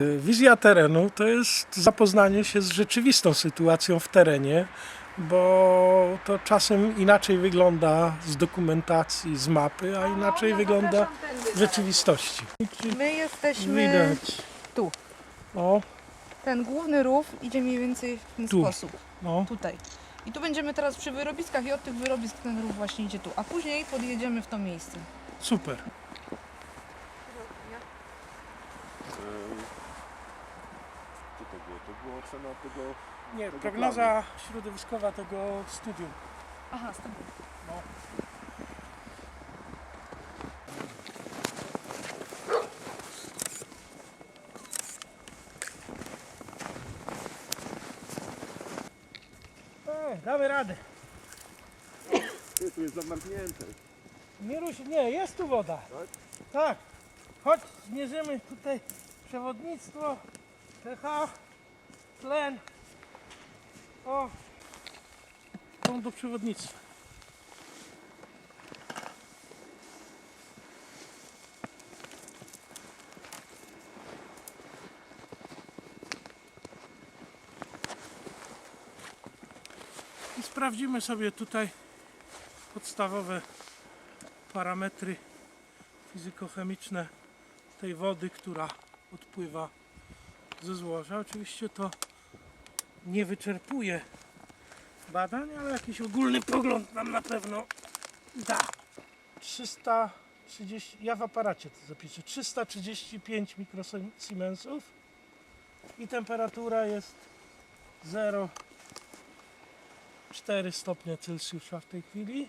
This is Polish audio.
Wizja terenu to jest zapoznanie się z rzeczywistą sytuacją w terenie, bo to czasem inaczej wygląda z dokumentacji, z mapy, a inaczej wygląda w rzeczywistości. My jesteśmy Widać. tu. O, Ten główny rów idzie mniej więcej w ten Tu. sposób. no. Tutaj. I tu będziemy teraz przy wyrobiskach i od tych wyrobisk ten rów właśnie idzie tu. A później podjedziemy w to miejsce. Super. Co to było? To była cena tego... Nie, Tego prognoza środowiskowa tego studium. Aha, z tego. No. E, damy radę. Ty, tu jest zamarznięte. Nie ruszy, nie, jest tu woda. Tak? Tak. Chodź, zmierzymy tutaj przewodnictwo, pH, tlen. O, tą do przewodnictwa. I sprawdzimy sobie tutaj podstawowe parametry fizykochemiczne tej wody, która odpływa ze złoża. Oczywiście to nie wyczerpuje badań, ale jakiś ogólny pogląd nam na pewno da. 330, ja w aparacie to zapiszę, 335 mikrosiemensów i temperatura jest 0,4 stopnia Celsjusza w tej chwili.